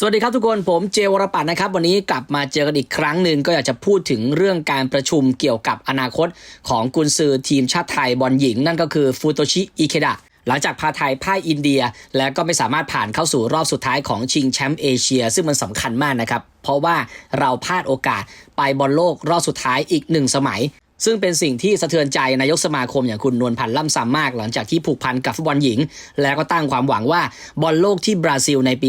สวัสดีครับทุกคนผมเจวรปัตนะครับ วันนี้กลับมาเจอกันอีกครั้งหนึ่งก็อยากจะพูดถึงเรื่องการประชุมเกี่ยวกับอนาคตของกุนซือทีมชาติไทยบอลหญิง นั่นก็คือฟูโตชิอิเคดะหลังจากพาไทยพ่ายอินเดีย และก็ไม่สามารถผ่านเข้าสู่รอบสุดท้ายของชิงแชมป์เอเชีย ซึ่งมันสำคัญมากนะครับ เพราะว่าเราพลาดโอกาสไปบอลโลกรอบสุดท้ายอีกหนึ่งสมัย ซึ่งเป็นสิ่งที่สะเทือนใจนายกสมาคมอย่างคุณนวลพันธ์ล่ำซำมาก หลังจากที่ผูกพันกับฟุตบอลหญิง แล้วก็ตั้งความหวังว่าบอลโลกที่บราซิลในปี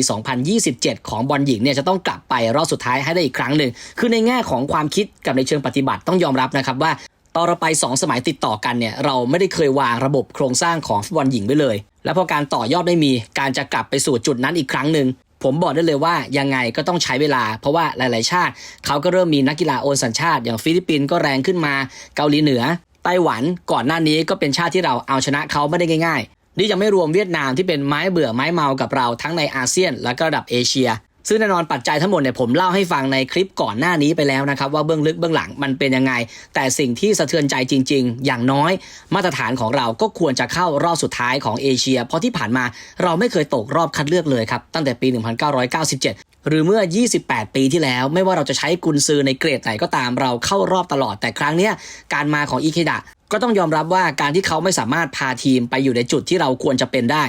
2027 ของบอลหญิงเนี่ยจะต้องกลับไปรอบสุดท้ายให้ได้อีกครั้งหนึ่ง คือในแง่ของความคิดกับในเชิงปฏิบัติต้องยอมรับนะครับว่าตอนเราไป 2 สมัยติดต่อกันเนี่ยเราไม่ได้เคยวางระบบโครงสร้างของฟุตบอลหญิงไว้เลย แล้วพอการต่อยอดไม่มีการจะกลับไปสู่จุดนั้นอีกครั้งหนึ่ง ผมบอกได้เลยว่ายังไงก็ต้องใช้เวลา เพราะว่าหลาย ๆ ชาติเขาก็เริ่มมีนักกีฬาโอนสัญชาติ อย่างฟิลิปปินส์ก็แรงขึ้นมาเกาหลีเหนือไต้หวันก่อนหน้านี้ก็เป็นชาติที่เราเอาชนะเขาไม่ได้ง่าย ๆ นี่ยังไม่รวมเวียดนามที่เป็นไม้เบื่อไม้เมากับเราทั้งในอาเซียน และก็ระดับเอเชีย ซึ่งแน่นอนปัจจัยทั้งหมดเนี่ยผมเล่าให้ฟังในคลิปก่อนหน้านี้ไปแล้วนะครับว่าเบื้องลึกเบื้องหลังมันเป็นยังไง แต่สิ่งที่สะเทือนใจจริง ๆ อย่างน้อยมาตรฐานของเราก็ควรจะเข้ารอบสุดท้ายของเอเชีย เพราะที่ผ่านมาเราไม่เคยตกรอบคัดเลือกเลยครับตั้งแต่ปี 1997หรือเมื่อ 28 ปีที่แล้ว ไม่ว่าเราจะใช้กุนซือในเกรดไหนก็ตามเราเข้ารอบตลอด แต่ครั้งนี้การมาของอิเคดะก็ต้องยอมรับว่าการที่เขาไม่สามารถพาทีมไปอยู่ในจุดที่เราควรจะเป็นได้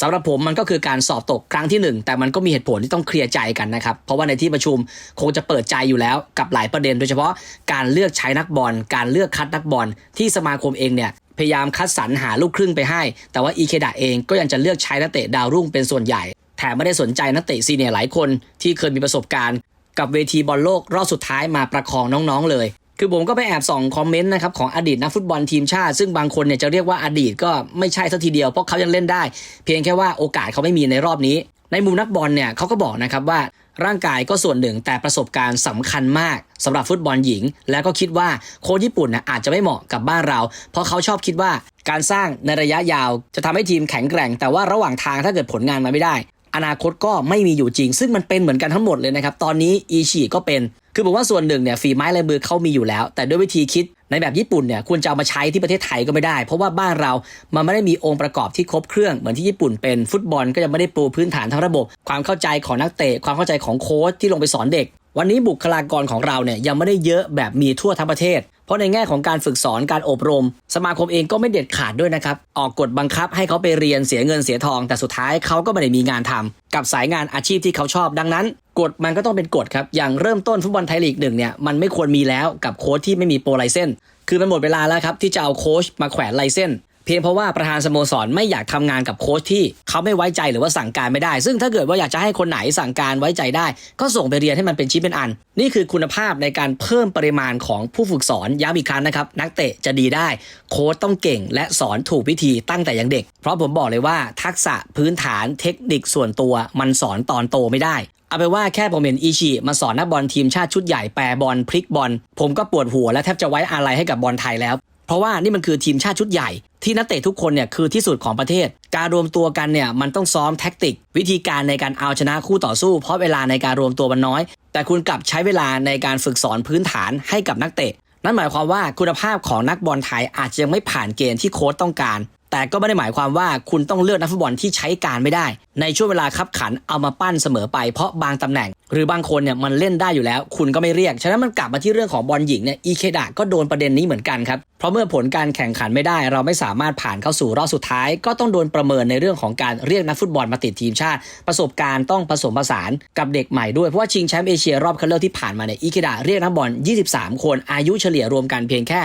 สำหรับผมมันก็คือการสอบตกครั้งที่หนึ่งแต่มันก็มีเหตุผลที่ต้องเคลียร์ใจกันนะครับ เพราะว่าในที่ประชุมคงจะเปิดใจอยู่แล้วกับหลายประเด็น โดยเฉพาะการเลือกใช้นักบอล การเลือกคัดนักบอล ที่สมาคมเองเนี่ยพยายามคัดสรรหาลูกครึ่งไปให้ แต่ว่าอีเคดะเองก็ยังจะเลือกใช้นักเตะดาวรุ่งเป็นส่วนใหญ่ แถมไม่ได้สนใจนักเตะซีเนียร์หลายคนที่เคยมีประสบการณ์ กับเวทีบอลโลกรอบสุดท้ายมาประคองน้องๆเลย คือผมก็ไปแอบส่องคอมเมนต์นะครับของอดีตนักฟุตบอลทีมชาติ ซึ่งบางคนเนี่ยจะเรียกว่าอดีตก็ไม่ใช่สัทีเดียวเพราะเขายังเล่นได้ เพียงแค่ว่าโอกาสเขาไม่มีในรอบนี้ ในมุมนักบอลเนี่ยเขาก็บอกนะครับว่าร่างกายก็ส่วนหนึ่งแต่ประสบการณ์สำคัญมากสำหรับฟุตบอลหญิง แล้วก็คิดว่าโค้ชญี่ปุ่นนะอาจจะไม่เหมาะกับบ้านเรา เพราะเขาชอบคิดว่าการสร้างในระยะยาวจะทำให้ทีมแข็งแกร่ง แต่ว่าระหว่างทางถ้าเกิดผลงานมาไม่ได้ อนาคตก็ไม่มีอยู่จริง ซึ่งมันเป็นเหมือนกันทั้งหมดเลยนะครับตอนนี้อีชีก็เป็น คือผมว่าส่วนหนึ่งเนี่ยฝีไม้ลายมือเขามีอยู่แล้ว แต่ด้วยวิธีคิดในแบบญี่ปุ่นเนี่ยควรจะเอามาใช้ที่ประเทศไทยก็ไม่ได้ เพราะว่าบ้านเรามันไม่ได้มีองค์ประกอบที่ครบเครื่องเหมือนที่ญี่ปุ่นเป็นฟุตบอลก็ยังไม่ได้ปูพื้นฐานทั้งระบบ ความเข้าใจของนักเตะความเข้าใจของโค้ชที่ลงไปสอนเด็ก วันนี้บุคลากรของเราเนี่ยยังไม่ได้เยอะแบบมีทั่วทั้งประเทศ เพราะในแง่ของการฝึกสอนการอบรม สมาคมเองก็ไม่เด็ดขาดด้วยนะครับออกกฎบังคับให้เขาไปเรียนเสียเงินเสียทอง แต่สุดท้ายเขาก็ไม่ได้มีงานทำกับสายงานอาชีพที่เขาชอบดังนั้น กฎมันก็ต้องเป็นกฎครับ อย่างเริ่มต้นฟุตบอลไทยลีกหนึ่งเนี่ยมันไม่ควรมีแล้วกับโค้ชที่ไม่มีโปรไลเซนคือมันหมดเวลาแล้วครับที่จะเอาโค้ชมาแขวนไลเซนเพียงเพราะว่าประธานสโมสรไม่อยากทำงานกับโค้ชที่เขาไม่ไว้ใจหรือว่าสั่งการไม่ได้ ซึ่งถ้าเกิดว่าอยากจะให้คนไหนสั่งการไว้ใจได้ ก็ส่งไปเรียนให้มันเป็นชิ้นเป็นอัน นี่คือคุณภาพในการเพิ่มปริมาณของผู้ฝึกสอนย้ำอีกครั้งนะครับ นักเตะจะดีได้ โค้ชต้องเก่ง และสอนถูกวิธีตั้งแต่ยังเด็ก เพราะผมบอกเลยว่าทักษะพื้นฐานเทคนิคส่วนตัวมันสอนตอนโตไม่ได้ เอาไปว่าแค่ผมเห็นอีชิมาสอนนักบอลทีมชาติชุดใหญ่แปรบอลพลิกบอลผมก็ปวดหัวและแทบจะไว้อาลัยให้กับบอลไทยแล้ว เพราะว่านี่มันคือทีมชาติชุดใหญ่ ที่นักเตะทุกคนเนี่ยคือที่สุดของประเทศ การรวมตัวกันเนี่ยมันต้องซ้อมแท็กติก วิธีการในการเอาชนะคู่ต่อสู้ เพราะเวลาในการรวมตัวมันน้อย แต่คุณกลับใช้เวลาในการฝึกสอนพื้นฐานให้กับนักเตะ นั่นหมายความว่าคุณภาพของนักบอลไทยอาจจะยังไม่ผ่านเกณฑ์ที่โค้ชต้องการ แต่ก็ไม่ได้หมายความว่าคุณต้องเลือกนักฟุตบอลที่ใช้การไม่ได้ ในช่วงเวลาคับขันเอามาปั้นเสมอไปเพราะบางตำแหน่งหรือบางคนเนี่ยมันเล่นได้อยู่แล้ว คุณก็ไม่เรียก ฉะนั้นมันกลับมาที่เรื่องของบอลหญิงเนี่ยอีเคดะก็โดนประเด็นนี้เหมือนกันครับ เพราะเมื่อผลการแข่งขันไม่ได้ เราไม่สามารถผ่านเข้าสู่รอบสุดท้าย ก็ต้องโดนประเมินในเรื่องของการเรียกนักฟุตบอลมาติดทีมชาติ ประสบการณ์ต้องผสมผสานกับเด็กใหม่ด้วย เพราะว่าชิงแชมป์เอเชียรอบคัดเลือกที่ผ่านมาเนี่ยอีเคดะเรียกนักบอล 23 คนอายุเฉลี่ยรวมกันเพียงแค่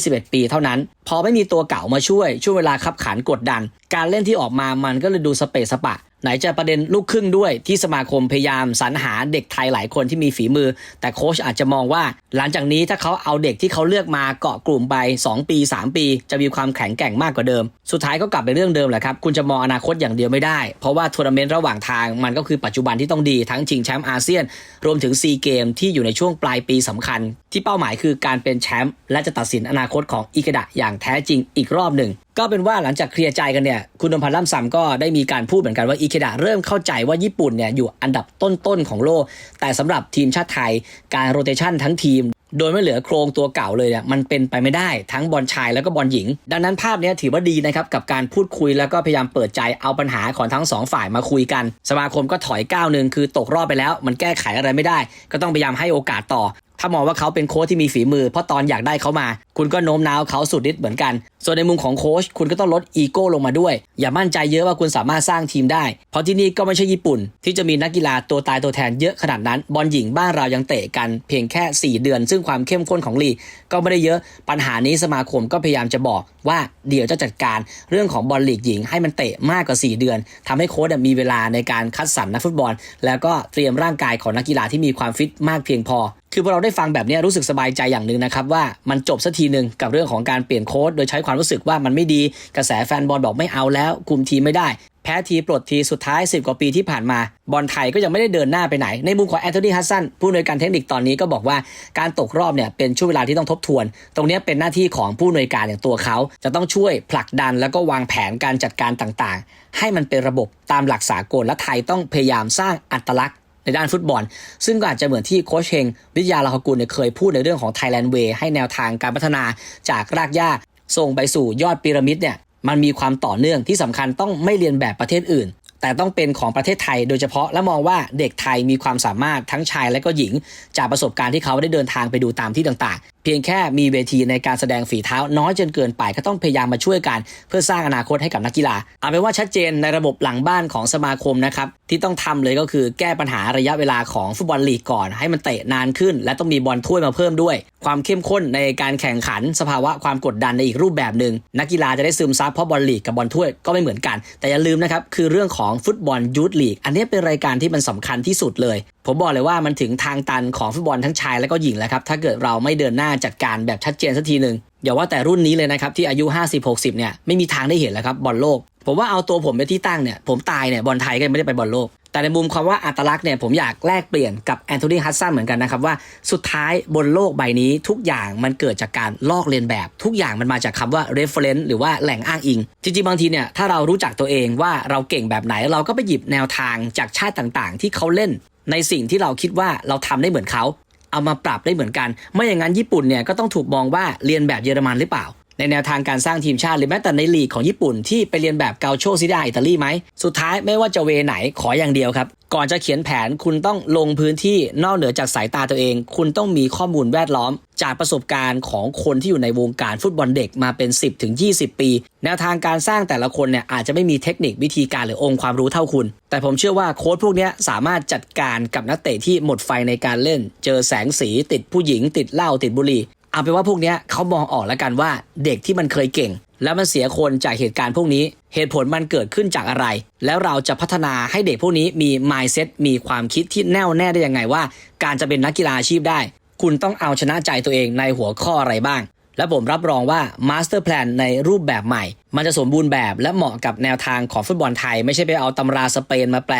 21 ปีเท่านั้น พอไม่มีตัวเก่ามาช่วยช่วงเวลาขับขันกดดัน การเล่นที่ออกมามันก็เลยดูสเปซสปะ ไหนจะประเด็นลูกครึ่งด้วยที่สมาคมพยายามสรรหาเด็กไทยหลายคนที่มีฝีมือ แต่โค้ชอาจจะมองว่า หลังจากนี้ถ้าเขาเอาเด็กที่เขาเลือกมาเกาะกลุ่มไป 2 ปี 3 ปี จะมีความแข็งแกร่งมากกว่าเดิม สุดท้ายก็กลับไปเรื่องเดิมแหละครับ คุณจะมองอนาคตอย่างเดียวไม่ได้ เพราะว่าทัวร์นาเมนต์ระหว่างทางมันก็คือปัจจุบันที่ต้องดีทั้งชิงแชมป์อาเซียน รวมถึงซีเกมที่อยู่ในช่วงปลายปีสำคัญ ที่เป้าหมายคือการเป็นแชมป์และจะตัดสินอนาคตของอิกดะอย่างแท้จริงอีกรอบหนึ่ง ก็เป็นว่าหลังจากเคลียร์ใจกันเนี่ย คุณนพพันธ์ล่ำซำก็ได้มีการพูดเหมือนกันว่าอิเคดะเริ่มเข้าใจว่าญี่ปุ่นเนี่ยอยู่อันดับต้นๆของโลก แต่สำหรับทีมชาติไทยการโรเตชันทั้งทีม โดยไม่เหลือโครงตัวเก่าเลยเนี่ยมันเป็นไปไม่ได้ทั้งบอลชายแล้วก็บอลหญิง ดังนั้นภาพนี้ถือว่าดีนะครับกับการพูดคุยแล้วก็พยายามเปิดใจเอาปัญหาของทั้งสองฝ่ายมาคุยกัน สมาคมก็ถอยก้าวหนึ่งคือตกรอบไปแล้ว มันแก้ไขอะไรไม่ได้ ก็ต้องพยายามให้โอกาสต่อถ้ามองว่าเขาเป็นโค้ชที่มีฝีมือ เพราะตอนอยากได้เขามา คุณก็โน้มน้าวเขาสุดฤทธิ์เหมือนกันส่วนในมุมของโค้ชคุณก็ต้องลดอีโก้ลงมาด้วย อย่ามั่นใจเยอะว่าคุณสามารถสร้างทีมได้ เพราะที่นี่ก็ไม่ใช่ญี่ปุ่น ที่จะมีนักกีฬาตัวตายตัวแทนเยอะขนาดนั้น บอลหญิงบ้านเรายังเตะกันเพียงแค่ 4 เดือน ซึ่งความเข้มข้นของลีกก็ไม่ได้เยอะปัญหานี้สมาคมก็พยายามจะบอกว่าเดี๋ยวจะจัดการเรื่องของบอลลีกหญิง ให้มันเตะมากกว่า 4 เดือนทำให้โค้ชมีเวลาในการคัดสรรนักฟุตบอล แล้วก็เตรียมร่างกายของนักกีฬาที่มีความฟิตมากเพียงพอคือพอเราได้ฟังแบบนี้รู้สึกสบายใจอย่างหนึ่งนะครับว่ามันจบสักทีหนึ่งกับเรื่องของการเปลี่ยนโค้ดโดยใช้ความรู้สึกว่ามันไม่ดีกระแสแฟนบอลบอกไม่เอาแล้วคุมทีมไม่ได้ แพ้ทีปลดทีสุดท้าย 10 กว่าปีที่ผ่านมา บอลไทยก็ยังไม่ได้เดินหน้าไปไหน ในมุมของแอนโทนีฮัสซันผู้อำนวยการเทคนิคตอนนี้ก็บอกว่าการตกรอบเนี่ยเป็นช่วงเวลาที่ต้องทบทวน ตรงนี้เป็นหน้าที่ของผู้อำนวยการอย่างตัวเขา จะต้องช่วยผลักดันแล้วก็วางแผนการจัดการต่างๆ ให้มันเป็นระบบตามหลักสากลและไทยต้องพยายามสร้างอัตลักษณ์ในด้านฟุตบอล ซึ่งก็อาจจะเหมือนที่โคชเฮงวิทยาลาหกุลเคยพูดในเรื่องของ Thailand Way ให้แนวทางการพัฒนาจากรากหญ้า ส่งไปสู่ยอดพีระมิดเนี่ยมันมีความต่อเนื่องที่สำคัญต้องไม่เรียนแบบประเทศอื่น แต่ต้องเป็นของประเทศไทยโดยเฉพาะและมองว่าเด็กไทยมีความสามารถทั้งชายและก็หญิง จากประสบการณ์ที่เขาได้เดินทางไปดูตามที่ต่างเพียงแค่มีเวทีในการแสดงฝีเท้าน้อยจนเกินไปก็ต้องพยายามมาช่วยกัน เพื่อสร้างอนาคตให้กับนักกีฬาเอาเป็นว่าชัดเจนในระบบหลังบ้านของสมาคมนะครับที่ต้องทำเลยก็คือแก้ปัญหาระยะเวลาของฟุตบอลลีกก่อน ให้มันเตะนานขึ้น และต้องมีบอลถ้วยมาเพิ่มด้วย ความเข้มข้นในการแข่งขันสภาวะความกดดันในอีกรูปแบบหนึ่งนักกีฬาจะได้ซึมซับเพราะบอลลีกกับบอลถ้วยก็ไม่เหมือนกัน แต่อย่าลืมนะครับคือเรื่องของฟุตบอลยูทลีกอันนี้เป็นรายการที่มันสำคัญที่สุดเลย ผมบอกเลยว่ามันถึงทางตันของฟุตบอลทั้งชายและก็หญิงแล้วครับ ถ้าเกิดเราไม่เดินหน้าจัดการแบบชัดเจนสักทีหนึ่งอย่าว่าแต่รุ่นนี้เลยนะครับ ที่อายุ 50-60 เนี่ยไม่มีทางได้เห็นแล้วครับบอลโลก ผมว่าเอาตัวผมไปนที่ตั้งเนี่ยผมตายเนี่ยบอลไทยก็ยังไม่ได้ไปบอลโลก แต่ในมุมความว่าอัตลักษณ์เนี่ยผมอยากแลกเปลี่ยนกับแอนโทนีฮัสซันเหมือนกันนะครับว่าสุดท้ายบนโลกใบนี้ทุกอย่างมันเกิดจากการลอกเลียนแบบ ทุกอย่างมันมาจากคำว่า reference หรือว่าแหล่งอ้างอิง จริงๆบางทีเนี่ยถ้าเรารู้จักตัวเองว่าเราเก่งแบบไหนเราก็ไปหยิบแนวทางจากชาติต่างๆ ที่เขาเล่น ในสิ่งที่เราคิดว่าเราทำได้เหมือนเขาเอามาปรับได้เหมือนกัน ไม่อย่างนั้นญี่ปุ่นเนี่ยก็ต้องถูกมองว่าเรียนแบบเยอรมันหรือเปล่า ในแนวทางการสร้างทีมชาติหรือแม้แต่ในลีกของญี่ปุ่นที่ไปเรียนแบบเกาโชซิดาอิตาลีไหม สุดท้ายไม่ว่าจะเวไหนขออย่างเดียวครับ ก่อนจะเขียนแผนคุณต้องลงพื้นที่นอกเหนือจากสายตาตัวเอง คุณต้องมีข้อมูลแวดล้อม จากประสบการณ์ของคนที่อยู่ในวงการฟุตบอลเด็กมาเป็น 10ถึง20 ปี แนวทางการสร้างแต่ละคนเนี่ยอาจจะไม่มีเทคนิควิธีการหรือองค์ความรู้เท่าคุณ แต่ผมเชื่อว่าโค้ชพวกนี้สามารถจัดการกับนักเตะที่หมดไฟในการเล่น เจอแสงสีติดผู้หญิง ติดเหล้าติดบุหรี่ เอาเป็นว่าพวกนี้เขามองออกแล้วกันว่าเด็กที่มันเคยเก่ง แล้วมันเสียคนจากเหตุการณ์พวกนี้ เหตุผลมันเกิดขึ้นจากอะไร แล้วเราจะพัฒนาให้เด็กพวกนี้มี mindset มีความคิดที่แน่วแน่ได้ยังไงว่า การจะเป็นนักกีฬาอาชีพได้ คุณต้องเอาชนะใจตัวเองในหัวข้ออะไรบ้าง และผมรับรองว่า Master Plan ในรูปแบบใหม่ มันจะสมบูรณ์แบบและเหมาะกับแนวทางของฟุตบอลไทย ไม่ใช่ไปเอาตำราสเปนมาแปล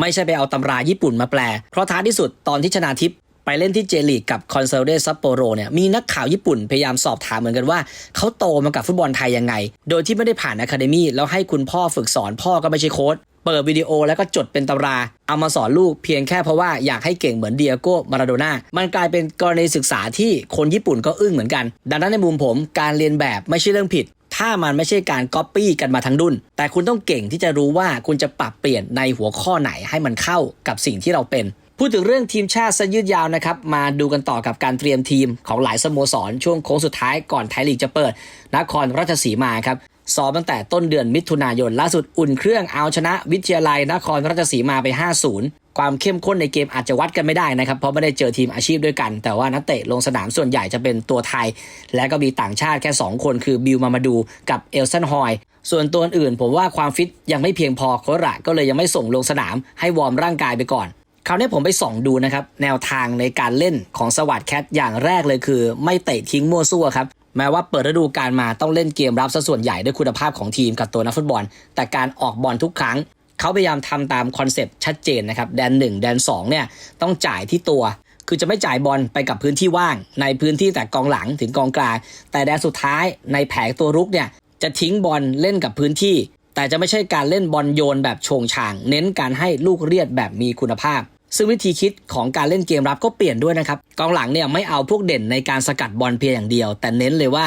ไม่ใช่ไปเอาตำราญี่ปุ่นมาแปล เพราะท้ายที่สุดตอนที่ชนาทิพย์ ไปเล่นที่เจลีกกับคอนเซลเดซัปโปโรเนี่ยมีนักข่าวญี่ปุ่นพยายามสอบถามเหมือนกันว่า เขาโตมากับฟุตบอลไทยยังไง โดยที่ไม่ได้ผ่านอะคาเดมี่แล้วให้คุณพ่อฝึกสอนพ่อก็ไม่ใช่โค้ชเปิดวิดีโอแล้วก็จดเป็นตำรา เอามาสอนลูกเพียงแค่เพราะว่าอยากให้เก่งเหมือนเดียโก้มาราโดน่ามันกลายเป็นกรณีศึกษาที่คนญี่ปุ่นก็อึ้งเหมือนกัน ดังนั้นในมุมผมการเรียนแบบไม่ใช่เรื่องผิด ถ้ามันไม่ใช่การก๊อปปี้กันมาทั้งดุนแต่คุณต้องเก่งที่จะรู้ว่าคุณจะปรับเปลี่ยนในหัวข้อไหนให้มันเข้ากับสิ่งที่เราเป็น พูดถึงเรื่องทีมชาติซะยืดยาวนะครับ มาดูกันต่อกับการเตรียมทีมของหลายสโมสร ช่วงโค้งสุดท้ายก่อนไทยลีกจะเปิด นครราชสีมาครับซ้อมตั้งแต่ต้นเดือนมิถุนายน ล่าสุดอุ่นเครื่องเอาชนะวิทยาลัยนครราชสีมาไป 5-0 ความเข้มข้นในเกมอาจจะวัดกันไม่ได้นะครับ เพราะไม่ได้เจอทีมอาชีพด้วยกัน แต่ว่านักเตะลงสนามส่วนใหญ่จะเป็นตัวไทย และก็มีต่างชาติแค่ 2 คนคือบิลมามาดูกับเอลซันฮอยส่วนตัวอื่นผมว่าความฟิตยังไม่เพียงพอโคระก็เลยยังไม่ส่งลงสนามให้วอร์มร่างกายไปก่อน คราวนี้ผมไปส่องดูนะครับ แนวทางในการเล่นของสวัสดแคทอย่างแรกเลยคือ ไม่เตะทิ้งมั่วซั่วครับแม้ว่าเปิดฤดูกาลมาต้องเล่นเกมรับซะส่วนใหญ่ด้วยคุณภาพของทีมกับตัวนักฟุตบอล แต่การออกบอลทุกครั้ง เขาพยายามทำตามคอนเซปต์ชัดเจนนะครับ แดน 1 แดน 2 เนี่ย ต้องจ่ายที่ตัว คือจะไม่จ่ายบอลไปกับพื้นที่ว่าง ในพื้นที่แต่กองหลังถึงกองกลาง แต่แดนสุดท้ายในแผงตัวรุกเนี่ย จะทิ้งบอลเล่นกับพื้นที่ แต่จะไม่ใช่การเล่นบอลโยนแบบโชงช่าง เน้นการให้ลูกเรียดแบบมีคุณภาพ ซึ่งวิธีคิดของการเล่นเกมรับก็เปลี่ยนด้วยนะครับกองหลังเนี่ยไม่เอาพวกเด่นในการสกัดบอลเพียงอย่างเดียว แต่เน้นเลยว่า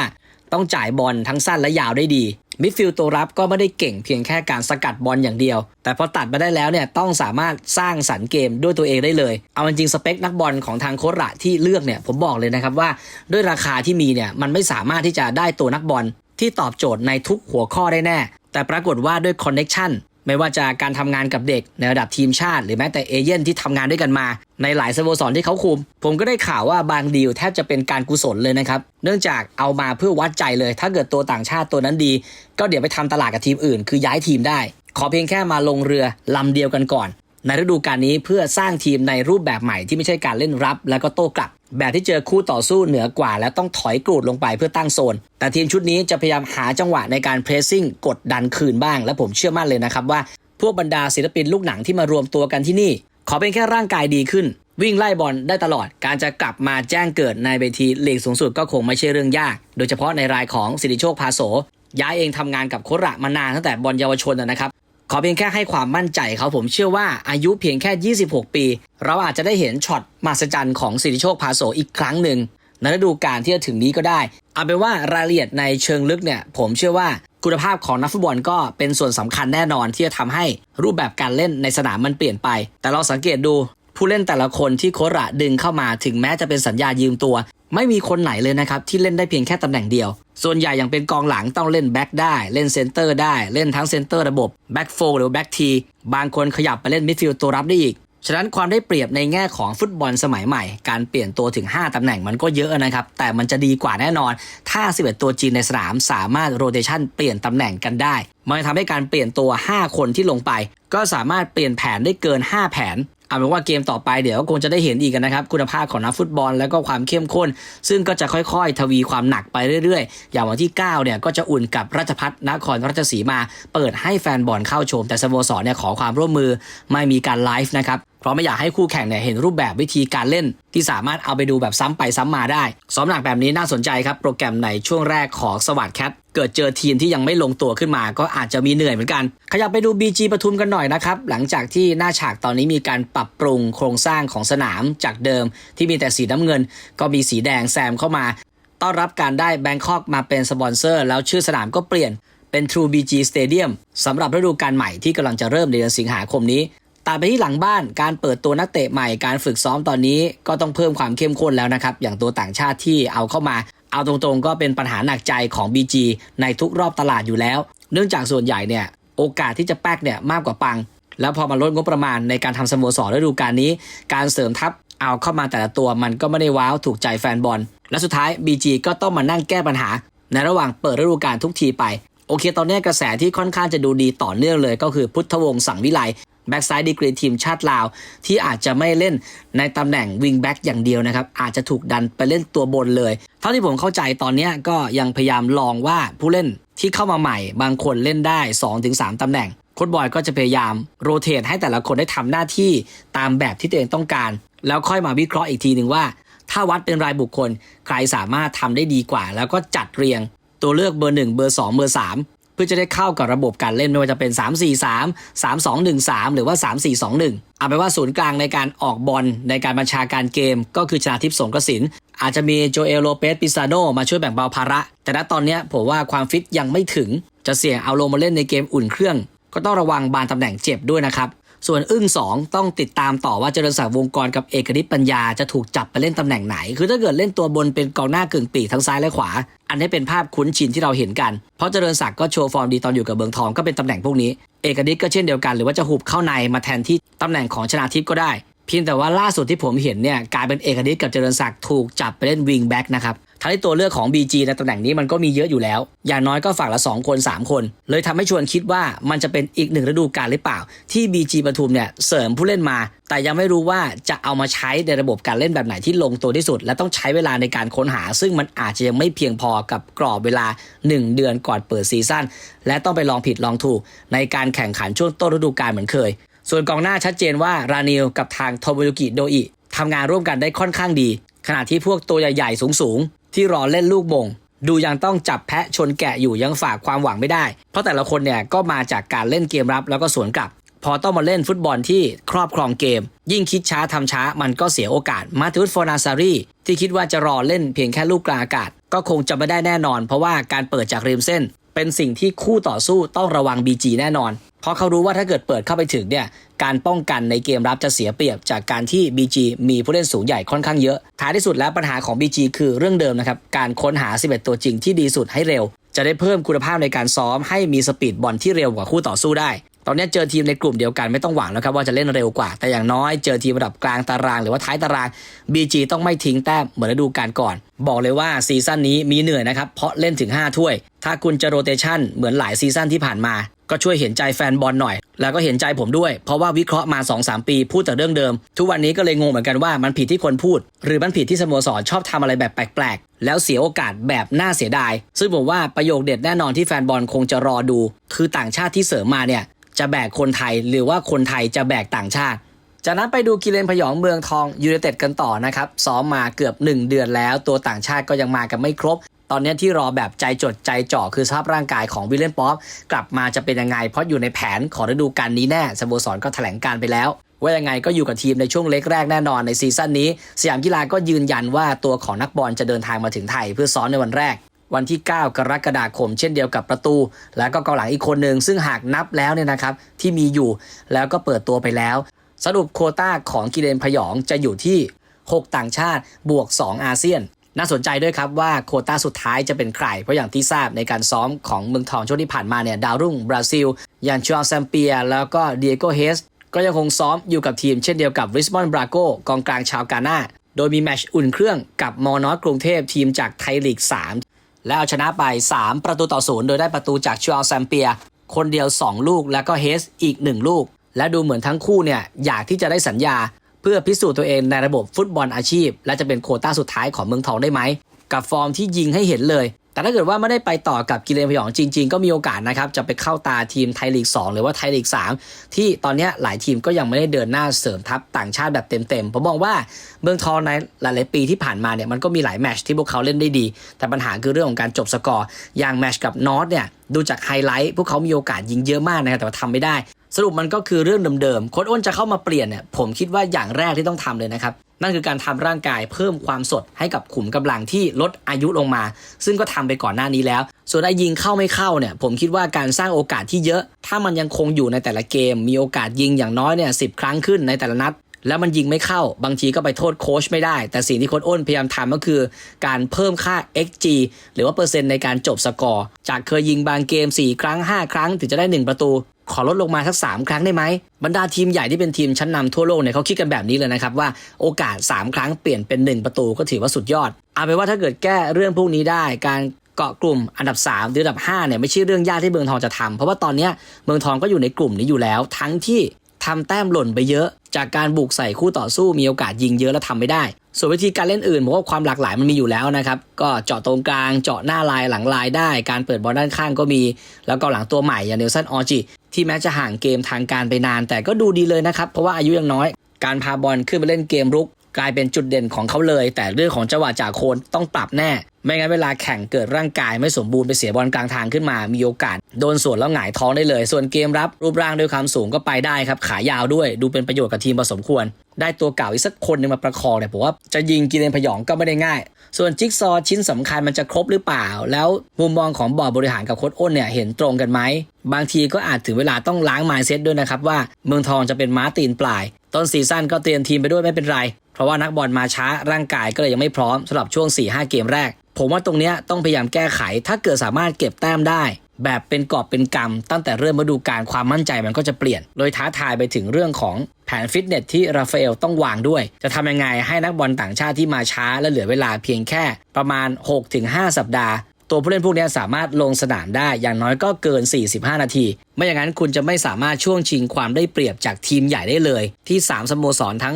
ต้องจ่ายบอลทั้งสั้นและยาวได้ดีมิดฟิลด์ตัวรับก็ไม่ได้เก่งเพียงแค่การสกัดบอลอย่างเดียว แต่พอตัดมาได้แล้วเนี่ยต้องสามารถสร้างสรรค์เกมด้วยตัวเองได้เลย เอาจริงสเปคนักบอลของทางโค้ชระที่เลือกเนี่ยผมบอกเลยนะครับว่าด้วยราคาที่มีเนี่ยมันไม่สามารถที่จะได้ตัวนักบอลที่ตอบโจทย์ในทุกหัวข้อได้แน่ แต่ปรากฏว่าด้วยคอนเน็ชันไม่ว่าจะการทำงานกับเด็กในระดับทีมชาติ หรือแม้แต่เอเย่นที่ทำงานด้วยกันมา ในหลายสโมสรที่เขาคุม ผมก็ได้ข่าวว่าบางดีลแทบจะเป็นการกุศลเลยนะครับ เนื่องจากเอามาเพื่อวัดใจเลย ถ้าเกิดตัวต่างชาติตัวนั้นดี ก็เดี๋ยวไปทำตลาดกับทีมอื่น คือย้ายทีมได้ ขอเพียงแค่มาลงเรือลำเดียวกันก่อน ในฤดูกาลนี้เพื่อสร้างทีมในรูปแบบใหม่ที่ไม่ใช่การเล่นรับ แล้วก็โต้กลับ แบบที่เจอคู่ต่อสู้เหนือกว่า แล้วต้องถอยกรูดลงไปเพื่อตั้งโซน แต่ทีมชุดนี้จะพยายามหาจังหวะในการเพรสซิ่งกดดันคืนบ้าง และผมเชื่อมั่นเลยนะครับว่า พวกบรรดาศิลปินลูกหนังที่มารวมตัวกันที่นี่ ขอเป็นแค่ร่างกายดีขึ้น วิ่งไล่บอลได้ตลอด การจะกลับมาแจ้งเกิดในเวทีลีกสูงสุดก็คงไม่ใช่เรื่องยาก โดยเฉพาะในรายของสิริโชคพาโสย้ายเองทำงานกับโคระมานานตั้งแต่บอลเยาวชนนะครับ ขอเพียงแค่ให้ความมั่นใจเขาผมเชื่อว่าอายุเพียงแค่ 26 ปี เราอาจจะได้เห็นช็อตมหัศจรรย์ของสิริโชคพาโสอีกครั้งหนึ่งในฤดูกาลที่จะถึงนี้ก็ได้ เอาเป็นว่ารายละเอียดในเชิงลึกเนี่ย ผมเชื่อว่าคุณภาพของนักฟุตบอลก็เป็นส่วนสำคัญแน่นอนที่จะทำให้รูปแบบการเล่นในสนามมันเปลี่ยนไป แต่เราสังเกตดูผู้เล่นแต่ละคนที่โคระดึงเข้ามาถึงแม้จะเป็นสัญญายืมตัว ไม่มีคนไหนเลยนะครับที่เล่นได้เพียงแค่ตำแหน่งเดียว ส่วนใหญ่อยังเป็นกองหลังต้องเล่นแบ็กได้เล่นเซนเตอร์ได้เล่นทั้งเซนเตอร์ระบบแบ็กโฟหรือแบ็กทีบางคนขยับไปเล่นมิดฟิลด์ตัวรับได้อีกฉะนั้นความได้เปรียบในแง่ของฟุตบอลสมัยใหม่ การเปลี่ยนตัวถึง 5 ตำแหน่งมันก็เยอะนะครับ แต่มันจะดีกว่าแน่นอน ถ้า 11 ตัวจริงในสนามสามารถโรเตชันเปลี่ยนตำแหน่งกันได้ มันทำให้การเปลี่ยนตัว 5 คนที่ลงไป ก็สามารถเปลี่ยนแผนได้เกิน 5 แผน เอาเป็นว่าเกมต่อไปเดี๋ยวก็คงจะได้เห็นอีกนะครับ คุณภาพของนักฟุตบอลแล้วก็ความเข้มข้น ซึ่งก็จะค่อยๆ ทวีความหนักไปเรื่อยๆ อย่างวันที่ 9 เนี่ยก็จะอุ่นกับราชพัฒนครราชสีมา เปิดให้แฟนบอลเข้าชม แต่สโมสรเนี่ยขอความร่วมมือไม่มีการไลฟ์นะครับ ราะไม่อยากให้คู่แข่งเนี่ยเห็นรูปแบบวิธีการเล่น ที่สามารถเอาไปดูแบบซ้ำไปซ้ำมาได้ซ้อมหนักแบบนี้น่าสนใจครับ โปรแกรมในช่วงแรกของสวัสดแคทเกิดเจอทีมที่ยังไม่ลงตัวขึ้นมา ก็อาจจะมีเหนื่อยเหมือนกัน ขยับไปดู BG ปทุมกันหน่อยนะครับ หลังจากที่หน้าฉากตอนนี้มีการปรับปรุงโครงสร้างของสนามจากเดิม ที่มีแต่สีน้ำเงิน ก็มีสีแดงแซมเข้ามา ต้อนรับการได้แบงคอกมาเป็นสปอนเซอร์ แล้วชื่อสนามก็เปลี่ยนเป็น True BG Stadium สำหรับฤดูกาลใหม่ที่กำลังจะเริ่มในเดือนสิงหาคมนี้ ตามไปที่หลังบ้านการเปิดตัวนักเตะใหม่การฝึกซ้อมตอนนี้ก็ต้องเพิ่มความเข้มข้นแล้วนะครับ อย่างตัวต่างชาติที่เอาเข้ามา เอาตรงๆ ก็เป็นปัญหาหนักใจของ BG ในทุกรอบตลาดอยู่แล้ว เนื่องจากส่วนใหญ่เนี่ยโอกาสที่จะแป๊กเนี่ยมากกว่าปัง แล้วพอมาลดงบประมาณในการทำสโมสรฤดูกาลนี้ การเสริมทัพเอาเข้ามาแต่ละตัวมันก็ไม่ได้ว้าวถูกใจแฟนบอล และสุดท้าย BG ก็ต้องมานั่งแก้ปัญหา ในระหว่างเปิดฤดูกาลทุกทีไปโอเค ตอนนี้กระแสที่ค่อนข้างจะดูดีต่อเนื่องเลยก็คือพุทธวงศ์สังวิไล แบ็กซ้ายดีกรีทีมชาติลาว ที่อาจจะไม่เล่นในตำแหน่งวิงแบ็กอย่างเดียวนะครับ อาจจะถูกดันไปเล่นตัวบนเลย เท่าที่ผมเข้าใจตอนนี้ก็ยังพยายามลองว่าผู้เล่นที่เข้ามาใหม่บางคนเล่นได้ 2-3 ตำแหน่งโค้ชบอยก็จะพยายามโรเตทให้แต่ละคนได้ทำหน้าที่ตามแบบที่ตัวเองต้องการ แล้วค่อยมาวิเคราะห์อีกทีหนึ่งว่า ถ้าวัดเป็นรายบุคคล ใครสามารถทำได้ดีกว่า แล้วก็จัดเรียงตัวเลือกเบอร์หนึ่งเบอร์สองเบอร์สาม เพื่อจะได้เข้ากับระบบการเล่นไม่ว่าจะเป็น 3 4 3 3 2 1 3 หรือว่า 3 4 2 1 เอาไปนว่าศูนย์กลางในการออกบอลในการบัญชาการเกม ก็คือชนาทิพย์สงกระสิน อาจจะมีโจเอลโลเปสปิซาโนมาช่วยแบ่งเบาภาระ แต่ณตอนนี้ผมว่าความฟิตยังไม่ถึง จะเสี่ยงเอาลงมาเล่นในเกมอุ่นเครื่อง ก็ต้องระวังบานตำแหน่งเจ็บด้วยนะครับ ส่วนอึ้ง2ต้องติดตามต่อว่าเจริญศักดิ์วงกรกับเอกนิตปัญญาจะถูกจับไปเล่นตำแหน่งไหน คือถ้าเกิดเล่นตัวบนเป็นกองหน้ากึ่งปีกทั้งซ้ายและขวา อันนี้เป็นภาพคุ้นชินที่เราเห็นกัน เพราะเจริญศักดิ์ก็โชว์ฟอร์มดีตอนอยู่กับเบืองทองก็เป็นตำแหน่งพวกนี้ เอกนิตก็เช่นเดียวกันหรือว่าจะหุบเข้าในมาแทนที่ตำแหน่งของชนาทิพย์ก็ได้ เพียงแต่ว่าล่าสุดที่ผมเห็นเนี่ยกลายเป็นเอกนิตกับเจริญศักดิ์ถูกจับไปเล่นวิงแบ็กนะครับ ทั้งที่ตัวเลือกของ BG ในตำแหน่งนี้มันก็มีเยอะอยู่แล้ว อย่างน้อยก็ฝั่งละ 2 คน 3 คน เลยทำให้ชวนคิดว่ามันจะเป็นอีกหนึ่งฤดูกาลหรือเปล่า ที่ BG ปทุมเนี่ยเสริมผู้เล่นมา แต่ยังไม่รู้ว่าจะเอามาใช้ในระบบการเล่นแบบไหนที่ลงตัวที่สุด และต้องใช้เวลาในการค้นหา ซึ่งมันอาจจะยังไม่เพียงพอกับกรอบเวลา 1 เดือนก่อนเปิดซีซั่นและต้องไปลองผิดลองถูก ในการแข่งขันช่วงต้นฤดูกาลเหมือนเคย ส่วนกองหน้าชัดเจนว่ารานิลกับทางโทโมยุกิโดอิทำงานร่วมกันได้ค่อนข้างดี ขณะที่พวกตัวใหญ่ๆสูงๆ ที่รอเล่นลูกบง ดูยังต้องจับแพะชนแกะอยู่ยังฝากความหวังไม่ได้ เพราะแต่ละคนเนี่ยก็มาจากการเล่นเกมรับแล้วก็สวนกลับ พอต้องมาเล่นฟุตบอลที่ครอบครองเกม ยิ่งคิดช้าทำช้ามันก็เสียโอกาสมาติอุสฟอนาซารีที่คิดว่าจะรอเล่นเพียงแค่ลูกกลางอากาศ ก็คงจะไม่ได้แน่นอน เพราะว่าการเปิดจากริมเส้น เป็นสิ่งที่คู่ต่อสู้ต้องระวัง BG แน่นอน เพราะเขารู้ว่าถ้าเกิดเปิดเข้าไปถึงเนี่ย การป้องกันในเกมรับจะเสียเปรียบจากการที่ BG มีผู้เล่นสูงใหญ่ค่อนข้างเยอะ ท้ายที่สุดแล้วปัญหาของ BG คือเรื่องเดิมนะครับ การค้นหา 11 ตัวจริงที่ดีสุดให้เร็ว จะได้เพิ่มคุณภาพในการซ้อมให้มีสปีดบอลที่เร็วกว่าคู่ต่อสู้ได้ ตอนนี้เจอทีมในกลุ่มเดียวกันไม่ต้องหวังแล้วครับว่าจะเล่นเร็วกว่า แต่อย่างน้อยเจอทีมระดับกลางตาราง หรือว่าท้ายตาราง BG ต้องไม่ทิ้งแต้มเหมือนฤดูกาลก่อน บอกเลยว่าซีซั่นนี้มีเหนื่อยนะครับเพราะเล่นถึง 5 ถ้วย ถ้าคุณจะโรเตชันเหมือนหลายซีซั่นที่ผ่านมา ก็ช่วยเห็นใจแฟนบอลหน่อย แล้วก็เห็นใจผมด้วย เพราะว่าวิเคราะห์มา 2-3 ปีพูดแต่เรื่องเดิม ทุกวันนี้ก็เลยงงเหมือนกันว่ามันผิดที่คนพูด หรือมันผิดที่สโมสรชอบทำอะไรแบบแปลกๆ แล้วเสียโอกาสแบบน่าเสียดาย ซึ่งผมว่าประโยคเด็ดแน่นอนที่แฟนบอลคงจะรอดู คือต่างชาติที่เสริมมาเนี่ยจะแบกคนไทยหรือว่าคนไทยจะแบกต่างชาติ จากนั้นไปดูกิเลนพยองเมืองทองยูไนเต็ดกันต่อนะครับซ้อมมาเกือบ 1 เดือนแล้ว ตัวต่างชาติก็ยังมากันไม่ครบ ตอนนี้ที่รอแบบใจจดใจจ่อคือสภาพร่างกายของวิลเลนป๊อปกลับมาจะเป็นยังไง เพราะอยู่ในแผนของฤดูกาลนี้แน่สโมสรก็แถลงการไปแล้ว ว่ายังไงก็อยู่กับทีมในช่วงเล็กแรกแน่นอนในซีซั่นนี้ สยามกีฬาก็ยืนยันว่าตัวของนักบอลจะเดินทางมาถึงไทยเพื่อซ้อมในวันแรก วันที่ 9 กรกฎาคม เช่นเดียวกับประตู แล้วก็กองหลังอีกคนหนึ่งซึ่งหากนับแล้วเนี่ยนะครับที่มีอยู่แล้วก็เปิดตัวไปแล้ว สรุปโคต้าของกิเลนพยองจะอยู่ที่ 6 ต่างชาติบวก 2 อาเซียน น่าสนใจด้วยครับว่าโคต้าสุดท้ายจะเป็นใคร เพราะอย่างที่ทราบในการซ้อมของเมืองทองช่วงที่ผ่านมาเนี่ยดาวรุ่งบราซิล อย่างช a ลแซมเปีย แล้วก็เดียโกเฮสก็ยังคงซ้อมอยู่กับทีมเช่นเดียวกับริสบอนบราโกกองกลางชาวกานาโดยมีแมชอุ่นเครื่องกับมอนอสกรุงเทพทีมจากไทยลีก 3 แล้วเอาชนะไป 3 ประตูต่อศูนย์โดยได้ประตูจากชัวแซมเปีย คนเดียว 2 ลูกแล้วก็เฮสอีก 1 ลูก และดูเหมือนทั้งคู่เนี่ยอยากที่จะได้สัญญา พื่อพิสูจน์ตัวเองในระบบฟุตบอลอาชีพ และจะเป็นโคต้าสุดท้ายของเมืองทองได้ไหม กับฟอร์มที่ยิงให้เห็นเลย แต่ถ้าเกิดว่าไม่ได้ไปต่อกับกิเลนพยองจริง ๆ ก็มีโอกาสนะครับ จะไปเข้าตาทีมไทยลีก 2 หรือว่าไทยลีก 3 ที่ตอนนี้หลายทีมก็ยังไม่ได้เดินหน้าเสริมทัพต่างชาติแบบเต็มๆผมมองว่าเมืองทองในหลายๆปีที่ผ่านมาเนี่ยมันก็มีหลายแมชที่พวกเขาเล่นได้ดี แต่ปัญหาคือเรื่องของการจบสกอร์อย่างแมชกับนอตเนี่ยดูจากไฮไลท์พวกเขามีโอกาสยิงเยอะมากนะครับแต่ว่าทำไม่ได้ สรุปมันก็คือเรื่องเดิมๆโค้ชอ้นจะเข้ามาเปลี่ยนเนี่ยผมคิดว่าอย่างแรกที่ต้องทำเลยนะครับนั่นคือการทำร่างกายเพิ่มความสดให้กับขุมกำลังที่ลดอายุลงมา ซึ่งก็ทำไปก่อนหน้านี้แล้ว ส่วนไอ้ยิงเข้าไม่เข้าเนี่ยผมคิดว่าการสร้างโอกาสที่เยอะ ถ้ามันยังคงอยู่ในแต่ละเกม มีโอกาสยิงอย่างน้อยเนี่ยสิครั้งขึ้นในแต่ละนัด แล้วมันยิงไม่เข้า บางทีก็ไปโทษโค้ชไม่ได้ แต่สิ่งที่โค้ชอ้นพยายามทำก็คือ การเพิ่มค่า xg หรือว่าเปอร์เซ็นต์ในการจบสกอร์จากเคยยิงบางเกม 4 ครั้ง 5 ครั้งถึงจะได้ 1 ประตู ขอลดลงมาสัก 3 ครั้งได้ไหมบรรดาทีมใหญ่ที่เป็นทีมชั้นนำทั่วโลกเนี่ยเขาคิดกันแบบนี้เลยนะครับว่าโอกาส 3 ครั้งเปลี่ยนเป็น 1 ประตูก็ถือว่าสุดยอดเอาเป็นว่าถ้าเกิดแก้เรื่องพวกนี้ได้การเกาะกลุ่มอันดับ 3 หรืออันดับ5เนี่ยไม่ใช่เรื่องยากที่เมืองทองจะทำเพราะว่าตอนนี้เมืองทองก็อยู่ในกลุ่มนี้อยู่แล้ว ทั้งที่ทำแต้มหล่นไปเยอะ จากการบุกใส่คู่ต่อสู้มีโอกาสยิงเยอะแล้วทำไม่ได้ ส่วนวิธีการเล่นอื่นผมว่าความหลากหลายมันมีอยู่แล้วนะครับ ก็เจาะตรงกลาง เจาะหน้าลายหลังลายได้ การเปิดบอลด้านข้างก็มี แล้วก็หลังตัวใหม่อย่างเนลสันออจิ ที่แม้จะห่างเกมทางการไปนาน แต่ก็ดูดีเลยนะครับ เพราะว่าอายุยังน้อย การพาบอลขึ้นไปเล่นเกมรุก กลายเป็นจุดเด่นของเขาเลย แต่เรื่องของจังหวะจากโคนต้องปรับแน่ ไม่งั้นเวลาแข่งเกิดร่างกายไม่สมบูรณ์ไปเสียบอลกลางทางขึ้นมา มีโอกาส โดนสวนแล้วหงายท้องได้เลย ส่วนเกมรับรูปร่างด้วยความสูงก็ไปได้ครับ ขายาวด้วย ดูเป็นประโยชน์กับทีมพอสมควร ได้ตัวเก่าอีกสักคนหนึงมาประคองเนี่ยผมว่าจะยิงกิเลนพยองก็ไม่ได้ง่าย ส่วนจิ๊กซอชิ้นสำคัญมันจะครบหรือเปล่า แล้วมุมมองของบอร์ดบริหารกับโค้ชอ้นเนี่ยเห็นตรงกันไหมบางทีก็อาจถึงเวลาต้องล้างมายเซตด้วยนะครับว่าเมืองทองจะเป็นม้าตีนปลาย ต้นซีซั่นก็เตรียมทีมไปด้วยไม่เป็นไร เพราะว่านักบอลมาช้าร่างกายก็เลยยังไม่พร้อมสำหรับช่วง 4-5 เกมแรก ผมว่าตรงนี้ต้องพยายามแก้ไข ถ้าเกิดสามารถเก็บแต้มได้ แบบเป็นกอบเป็นกำตั้งแต่เริ่มฤดูกาลความมั่นใจมันก็จะเปลี่ยน โดยท้าทายไปถึงเรื่องของแผนฟิตเนสที่ราฟาเอลต้องวางด้วย จะทำยังไงให้นักบอลต่างชาติที่มาช้าและเหลือเวลาเพียงแค่ ประมาณ 6-5 สัปดาห์ ตัวผู้เล่นพวกนี้สามารถลงสนามได้อย่างน้อยก็เกิน 45 นาที ไม่อย่างนั้นคุณจะไม่สามารถช่วงชิงความได้เปรียบจากทีมใหญ่ได้เลย ที่ 3สโมสรทั้ง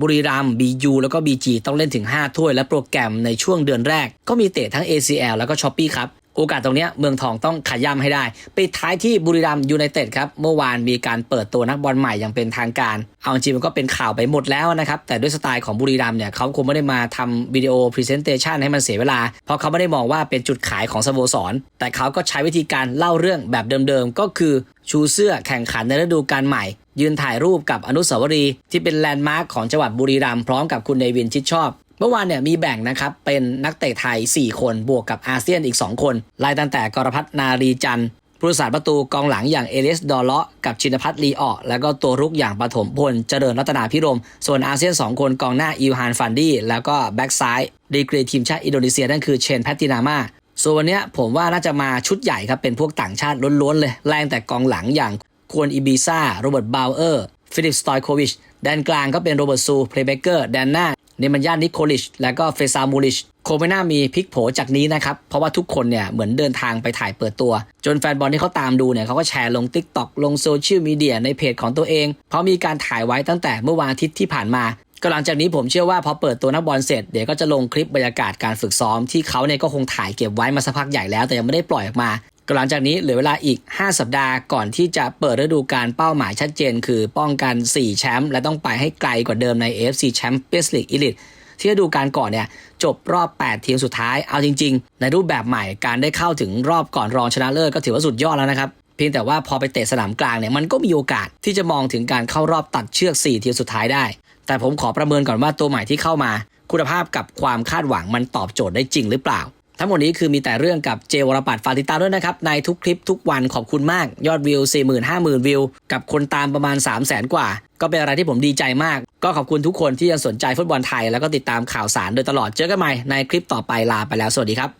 บุรีรัมย์บียูแล้วก็ BG ต้องเล่นถึง 5 ถ้วยและโปรแกรมในช่วงเดือนแรก ก็มีเตะทั้ง ACL แล้วก็ช้อปปี้ครับโอกาสตรงนี้เมืองทองต้องขย่ำให้ได้ปิดท้ายที่บุรีรัมย์ยูไนเต็ดครับ เมื่อวานมีการเปิดตัวนักบอลใหม่อย่างเป็นทางการ เอาจริงมันก็เป็นข่าวไปหมดแล้วนะครับ แต่ด้วยสไตล์ของบุรีรัมย์เนี่ยเขาคงไม่ได้มาทำวิดีโอพรีเซนเตชันให้มันเสียเวลา เพราะเขาไม่ได้มองว่าเป็นจุดขายของสโมสร แต่เขาก็ใช้วิธีการเล่าเรื่องแบบเดิมๆก็คือชูเสื้อแข่งขันในฤดูกาลใหม่ ยืนถ่ายรูปกับอนุสาวรีย์ที่เป็นแลนด์มาร์คของจังหวัดบุรีรัมย์พร้อมกับคุณเนวินชิดชอบ เมื่อวานเนี่ยมีแบ่งนะครับเป็นนักเตะไทย 4 คนบวกกับอาเซียนอีก 2 คนไล่ตั้งแต่กรพัฒนารีจันทร์ผู้รักษาประตูกองหลังอย่างเอเลสดอเลาะกับชินพัฒน์ลีออแล้วก็ตัวรุกอย่างปฐมพลเจริญรัตนาพิรม ส่วนอาเซียน 2 คนกองหน้าอิวฮานฟันดี้แล้วก็แบ็กซ้ายดีกรีทีมชาติอินโดนีเซียนั่นคือเชนแพตตินามาส่วนวันนี้ผมว่าน่าจะมาชุดใหญ่ครับ เป็นพวกต่างชาติล้วนๆเลย แรงแต่กองหลังอย่างควนอีบีซ่าโรเบิร์ตบาวเออร์ ฟิลิปสตอยโควิชแดนกลางก็เป็นโรเบิร์ตซูเพลย์เบเกอร์แดนหน้า เนมันยานิโคลิช และก็เฟซามูลิชคงไม่น่ามีพลิกโผจากนี้นะครับ เพราะว่าทุกคนเนี่ยเหมือนเดินทางไปถ่ายเปิดตัว จนแฟนบอลที่เขาตามดูเนี่ยเขาก็แชร์ลง t ิ k t o k ลงโซเชียลมีเดียในเพจของตัวเอง เพราะมีการถ่ายไว้ตั้งแต่เมื่อวันอาทิตย์ที่ผ่านมาก็หลังจากนี้ผมเชื่อว่าพอเปิดตัวนักบอลเสร็จเดี๋ยวก็จะลงคลิปบรรยากาศการฝึกซ้อมที่เขาเนี่ยก็คงถ่ายเก็บไว้มาสักพักใหญ่แล้วแต่ยังไม่ได้ปล่อยออกมา ก็หลังจากนี้เหลือเวลาอีก 5 สัปดาห์ก่อนที่จะเปิดฤดูกาลเป้าหมายชัดเจน คือป้องกัน 4 แชมป์และต้องไปให้ไกลกว่าเดิมใน AFC Champions League Elite ที่ฤดูกาลก่อนเนี่ยจบรอบ 8 ทีมสุดท้ายเอาจริง ๆ ในรูปแบบใหม่การได้เข้าถึงรอบก่อนรองชนะเลิศก็ถือว่าสุดยอดแล้วนะครับเพียงแต่ว่าพอไปเตะสนามกลางเนี่ยมันก็มีโอกาสที่จะมองถึงการเข้ารอบตัดเชือก 4 ทีมสุดท้ายได้ แต่ผมขอประเมินก่อนว่าตัวใหม่ที่เข้ามา คุณภาพกับความคาดหวังมันตอบโจทย์ได้จริงหรือเปล่า ทั้งหมดนี้คือมีแต่เรื่องกับเจวรปัตรฟาติดตามด้วยนะครับ ในทุกคลิปทุกวันขอบคุณมาก ยอดวิว4 0 0 0 0 5 0,000 วิว กับคนตามประมาณ 3 0 0แสนกว่า ก็เป็นอะไรที่ผมดีใจมาก ก็ขอบคุณทุกคนที่ยังสนใจฟุตบอลไทย แล้วก็ติดตามข่าวสารโดยตลอดเจอกันใหม่ในคลิปต่อไปลาไปแล้วสวัสดีครับ